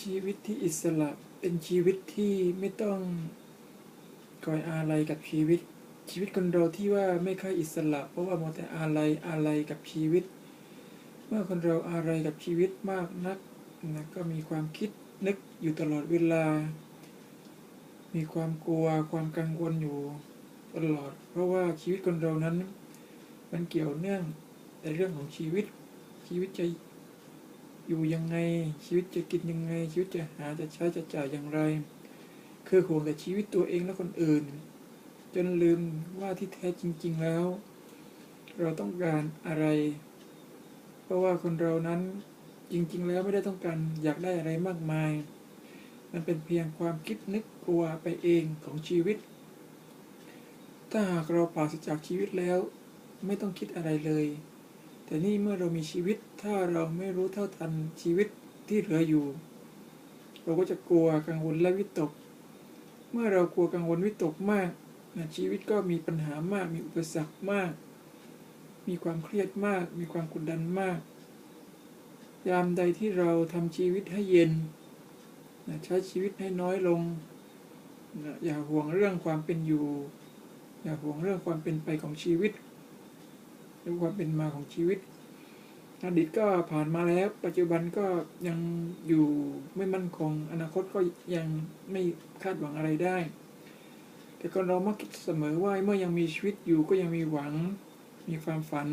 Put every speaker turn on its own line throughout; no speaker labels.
ชีวิตที่อิสระเป็นชีวิตที่ไม่ต้องคอยอาลัยกับชีวิต ชีวิตคนเราที่ว่าไม่ค่อยอิสระ เพราะว่ามัวแต่อาลัยอาลัยกับชีวิต เมื่อคนเราอาลัยกับชีวิตมากนักนะก็มีความคิดนึกอยู่ตลอดเวลา มีความกลัวความกังวลอยู่ตลอด เพราะว่าชีวิตคนเรานั้น มันเกี่ยวเนื่องในเรื่องของชีวิตชีวิตจะ อยู่ยังไง ชีวิตจะกินยังไง ชีวิตจะหาจะใช้จะจ่ายอย่างไร คือห่วงแต่ชีวิตตัวเองและคนอื่น จนลืมว่าที่แท้จริง ๆแล้ว เราต้องการอะไร เพราะว่าคนเรานั้นจริง ๆ แล้วไม่ได้ต้องการอยากได้อะไรมากมาย มันเป็นเพียงความคิดนึกกลัวไปเองของชีวิต ถ้าหากเราปราศจากชีวิตแล้ว ไม่ต้องคิดอะไรเลย แต่นี่เมื่อเรามีชีวิตถ้าเราไม่รู้เท่าทันชีวิตที่เหลืออยู่ เราก็จะกลัวกังวลและวิตก เมื่อเรากลัวกังวลวิตกมากนะชีวิตก็มีปัญหามาก มีอุปสรรคมาก มีความเครียดมาก มีความกดดันมาก ยามใดที่เราทำชีวิตให้เย็นนะใช้ชีวิตให้น้อยลงนะอย่าห่วงเรื่องความเป็นอยู่ อย่าห่วงเรื่องความเป็นไปของชีวิต รือความเป็นมาของชีวิต อดีตก็ผ่านมาแล้ว ปัจจุบันก็ยังอยู่ไม่มั่นคง อนาคตก็ยังไม่คาดหวังอะไรได้ แต่ก็เรามักคิดเสมอว่าเมื่อยังมีชีวิตอยู่ก็ยังมีหวัง มีความฝัน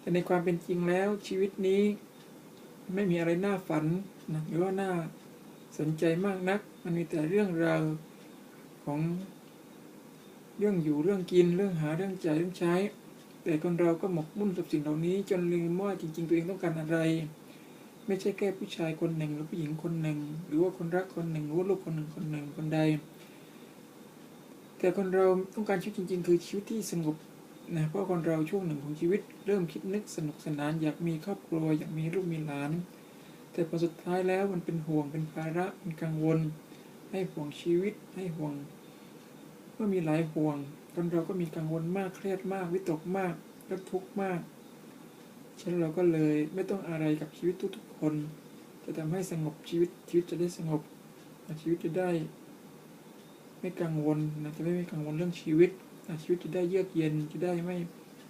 แต่ในความเป็นจริงแล้วชีวิตนี้ไม่มีอะไรน่าฝันนะหรือว่าน่าสนใจมากนัก มันมีแต่เรื่องราวของเรื่องอยู่เรื่องกินเรื่องหาเรื่องจ่ายเรื่องใช้ แต่คนเราก็หมกมุ่นกับสิ่งเหล่านี้ จนลืมว่าจริง ๆ ตัวเองต้องการอะไร ไม่ใช่แค่ผู้ชายคนหนึ่ง หรือผู้หญิงคนหนึ่ง หรือว่าคนรักคนหนึ่งหรือว่าลูกคนหนึ่งคนหนึ่งคนใด แต่คนเราต้องการชีวิตจริง ๆ คือชีวิตที่สงบนะเพราะคนเราช่วงหนึ่งของชีวิต เริ่มคิดนึกสนุกสนาน อยากมีครอบครัวอยากมีลูกมีหลาน แต่พอสุดท้ายแล้วมันเป็นห่วงเป็นภาระเป็นกังวล ให้ห่วงชีวิตให้ห่วงเมื่อมีหลายห่วง คนเราก็มีกังวลมากเครียดมาก วิตกมากและทุกข์มากฉะนั้นเราก็เลยไม่ต้องอะไรกับชีวิตทุกๆคน จะทำให้สงบชีวิตชีวิตจะได้สงบชีวิตจะได้ ไม่กังวลนะจะไม่ไม่กังวลเรื่องชีวิตชีวิตจะได้เยือกเย็นจะได้ไม่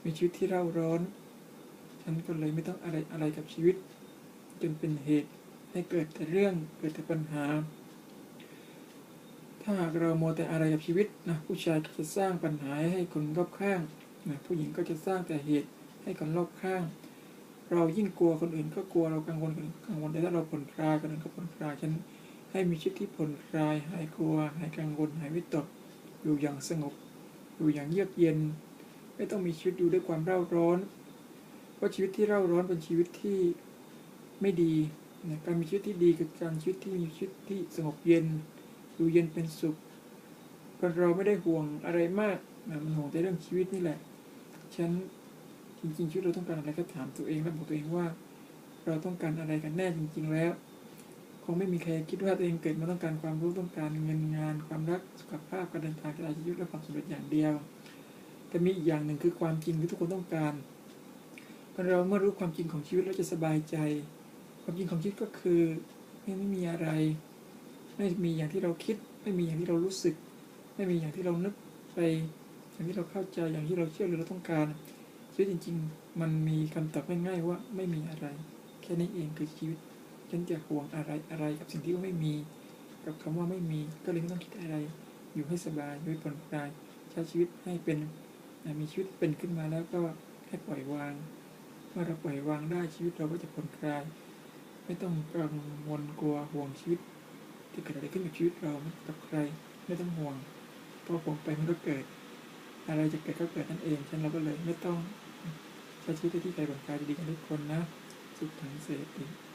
มีชีวิตที่เร่าร้อนฉันก็เลยไม่ต้องอะไรอะไรกับชีวิต จนเป็นเหตุให้เกิดแต่เรื่องเกิดแต่ปัญหา ถ้าหากเราโมแต่อะไรกับชีวิตนะผู้ชายก็จะสร้างปัญหาให้คนรอบข้างนะผู้หญิงก็จะสร้างแต่เหตุให้คนรอบข้าง เรายิ่งกลัวคนอื่น ก็กลัวเรากังวลคนอื่นก็กังวลแต่ถ้าเราผ่อนคลายคนอื่นก็ผ่อนคลายฉันให้มีชีวิตที่ผ่อนคลายหายกลัวหายกังวลหายวิตกอยู่อย่างสงบ อยู่อย่างเยือกเย็น ไม่ต้องมีชีวิตอยู่ด้วยความเร่าร้อน เพราะชีวิตที่เร่าร้อนเป็นชีวิตที่ไม่ดีนะการมีชีวิตที่ดีคือการชีวิตที่มีชีวิตที่สงบเย็น อยู่เย็นเป็นสุขคนเราไม่ได้ห่วงอะไรมากนะมันห่วงแต่เรื่องชีวิตนี่แหละ ฉันจริงๆชีวิตเราต้องการอะไรก็ถามตัวเองและบอกตัวเองว่า เราต้องการอะไรกันแน่จริง ๆ แล้ว คงไม่มีใครคิดว่าตัวเองเกิดมาต้องการความรู้ต้องการเงินงาน ความรักสุขภาพการเดินทางการชีวิตและความสำเร็จอย่างเดียว แต่มีอีกอย่างหนึ่งคือความจริงที่ทุกคนต้องการคนเราเมื่อรู้ความจริงของชีวิตแล้วจะสบายใจ ความจริงของชีวิตก็คือไม่ไม่มีอะไร ไม่มีอย่างที่เราคิด ไม่มีอย่างที่เรารู้สึก ไม่มีอย่างที่เรานึกไปอย่างที่เราเข้าใจอย่างที่เราเชื่อหรือเราต้องการชีวิตจริง ๆ มันมีคำตอบง่ายๆว่าไม่มีอะไร แค่นี้เองคือชีวิตฉันจะห่วงอะไรอะไรกับสิ่งที่ไม่มี กับคำว่าไม่มีก็เลยไม่ต้องคิดอะไร อยู่ให้สบายอยู่ให้ผ่อนคลายใช้ชีวิตให้เป็นมีชีวิตเป็นขึ้นมาแล้วก็ให้ปล่อยวาง เมื่อเราปล่อยวางได้ชีวิตเราก็จะผ่อนคลาย ไม่ต้องกังวลกลัวห่วงชีวิต เกิดอะไรขึ้นกับชีวิตเรากับใครไม่ต้องห่วงเพราะห่วงไปมันก็เกิด อะไรจะเกิดก็เกิดนั่นเองฉันเราก็เลยไม่ต้องใช้ชีวิตที่ใจผ่อนคลายดีกันทุกคนนะ สุขทังเสรี